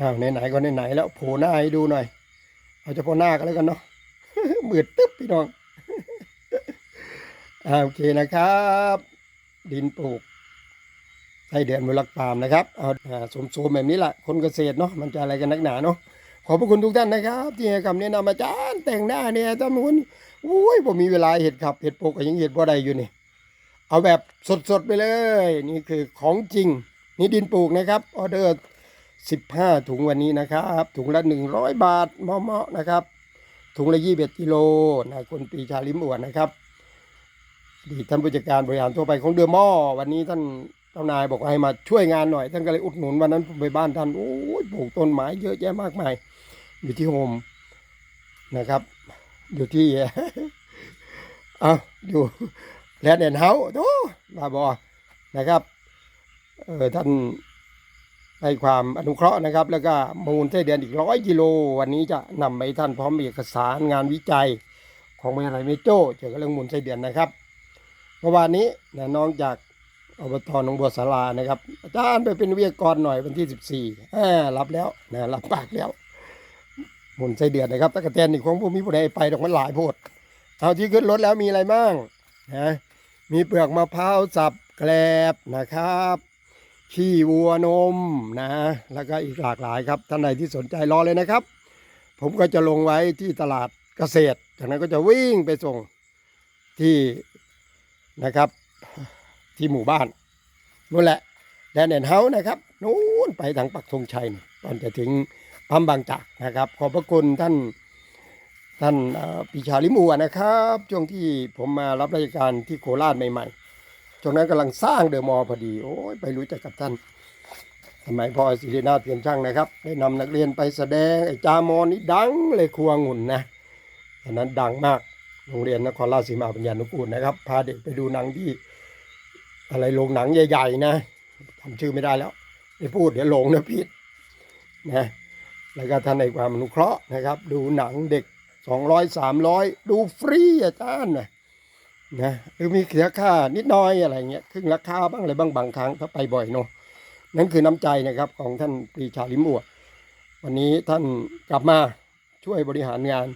อ้าวไหนๆก็ไหนๆแล้วโผล่หน้าให้ดูหน่อย เอาเฉพาะหน้ากันแล้วกันเนาะมืดตึ๊บพี่น้องอ่าโอเคนะครับ ดินปลูกไส้เดือนมูลักปามนะครับเอาอ่าสมๆแบบนี้แหละคนเกษตรเนาะมันจะอะไรกันนักหนาเนาะขอบพระคุณทุกท่านนะครับ ที่ให้คำแนะนำอาจารย์แต่งหน้าเนี่ยท่านนู้นอุ้ยผมมีเวลาเห็ดขับเห็ดปลูกก็ยังเห็ดบ่ได้อยู่นี่เอาแบบสดๆไปเลย นี่คือของจริง นี่ดินปลูกนะครับออเดอร์ 15 ถุงวันนี้นะครับ ถุงละ 100 บาทเหมาะๆนะครับ ถุงละ 21กิโลนะคุณปีชาลิมอวดนะครับดีท่านผู้จัดการบริหารทั่วไปของเดือะมอวันนี้ท่านเจ้านายบอกให้มาช่วยงานหน่อยท่านก็เลยอุดหนุนวันนั้นผมไปบ้านท่านโอ้ยปลูกต้นไม้เยอะแยะมากมายอยู่ที่โฮมนะครับ อยู่ที่เอาอยู่แลนด์แอนเฮาส์โอ้บาบอนะครับเออท่าน ให้ความอนุเคราะห์นะครับ แล้วก็มูลไส้เดือนอีกร้อยกิโล วันนี้จะนำไปท่านพร้อมเอกสารงานวิจัย ของมหาลัยเมโจเกี่ยวกับเรื่องมูลไส้เดือนนะครับเมื่อวานนี้นะน้องจากอบตหนองบัวสารานะครับอาจารย์ไปเป็นวิทยากรหน่อยวันที่สิบสี่รับแล้วนะรับปากแล้วมุนไส้เดือนนะครับตะกะแตนนี่ของผู้มีผู้ใดไปดอกมันหลายโพดเอาที่ขึ้นรถแล้วมีอะไรบ้างนะมีเปลือกมะพร้าวสับแกลบนะครับ ขี้วัวนมนะ แล้วก็อีกหลากหลายครับท่านใดที่สนใจรอเลยนะครับ ผมก็จะลงไว้ที่ตลาดเกษตร จากนั้นก็จะวิ่งไปส่งที่นะครับที่หมู่บ้านนู่นแหละแดนแอนเฮาส์นะครับนู้นไปทางปักธงชัยนี่ก่อนจะถึงปั๊มบางจากนะครับ ขอบพระคุณท่านท่านปีชาลิมัวนะครับ ช่วงที่ผมมารับราชการที่โคราชใหม่ ๆ ช่วงนั้นกำลังสร้างเดอะมอลพอดี โอ้ยไปรู้จักกับท่าน สมัยพ่อศิรินาถเพียรช่างนะครับ ได้นำนักเรียนไปแสดงไอ้จามอนี่ดังเลยครัวงุ่นนะตอนนั้นดังมากโรงเรียนนครราชสีมาปัญญานุกูลนะครับพาเด็กไปดูหนังที่ อะไรโรงหนังใหญ่ ๆ นะจำชื่อไม่ได้แล้วไม่พูดเดี๋ยวหลงนะพิษนะแล้วก็ท่านในความอนุเคราะห์นะครับ ดูหนังเด็กสองร้อยสามร้อยดูฟรีอาจารย์นะ นะหรือมีเสียค่านิดน้อยอะไรเงี้ยครึ่งราคาบ้างอะไรบ้างบางครั้งถ้าไปบ่อยเนาะนั่นคือน้ำใจนะครับของท่านปรีชาลิมัววันนี้ท่านกลับมาช่วยบริหารงาน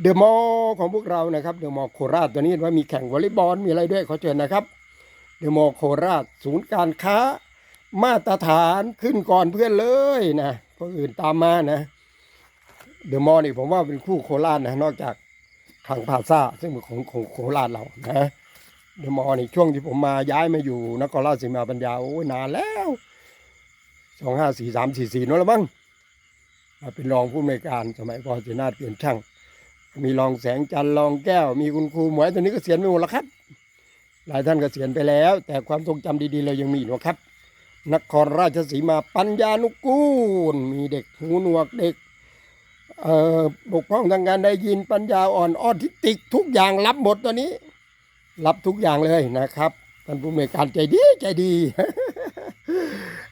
เดอะมอลล์ของพวกเรานะครับเดอะมอลล์โคราชตัวนี้ว่ามีแข่งวอลเลย์บอลมีอะไรด้วยขอเชิญนะครับเดอะมอลล์โคราชศูนย์การค้า มาตรฐานขึ้นก่อนเพื่อนเลยนะเพราะอื่นตามมานะเดอะมอลล์นี่ผมว่าเป็นคู่โคราชนะนอกจาก ทางพาซ่า ซึ่งเป็นของของโคราชเรานะเดมอนี่ช่วงที่ผมมาย้ายมาอยู่นครราชสีมาปัญญาโอ้ยนานแล้วสองห้าสี่สามสี่สี่นั่นละมั้งมาเป็นรองผู้อำนวยการสมัยพอเสนาเปลี่ยนช่าง มีรองแสงจันทร์รองแก้ว มีคุณครูหมวยตอนนี้ก็เสียณไปหมดแล้วครับ หลายท่านก็เสียณไปแล้ว แต่ความทรงจำดีๆ เรายังมีนะครับนครราชสีมาปัญญานุกูล มีเด็กหูหนวกเด็ก บกพร่องทางการได้ยินปัญญาอ่อนออทิติก ทุกอย่างรับหมดตัวนี้ รับทุกอย่างเลยนะครับท่านผู้อำนวยการใจดีใจดี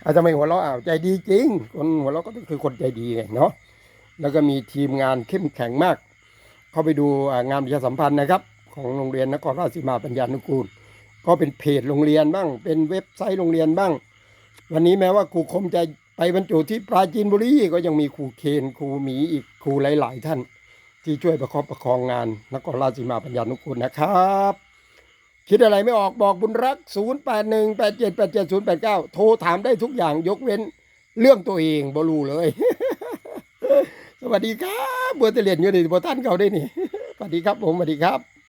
อาจจะไม่หัวเราะอ้าวใจดีจริง คนหัวเราะก็คือคนใจดีไงเนาะแล้วก็มีทีมงานเข้มแข็งมาก เข้าไปดูงานประชาสัมพันธ์นะครับ ของโรงเรียนนครราชสีมาปัญญานุกูล ก็เป็นเพจโรงเรียนบ้าง เป็นเว็บไซต์โรงเรียนบ้าง วันนี้แม้ว่าครูคมจะ ไปบรรจุที่ปราจีนบุรีก็ยังมีครูเคนครูหมีอีกครูหลาย ๆ ท่าน ที่ช่วยประคอบประคองงานนครราชสีมาปัญญานุกูลนะครับ คิดอะไรไม่ออกบอกบุญรัก 0818787089 โทรถามได้ทุกอย่างยกเว้นเรื่องตัวเองบรูเลย สวัสดีครับบัวเตเลียนอยู่ในบัวท่านเขาได้นี่สวัสดีครับผมสวัสดีครับ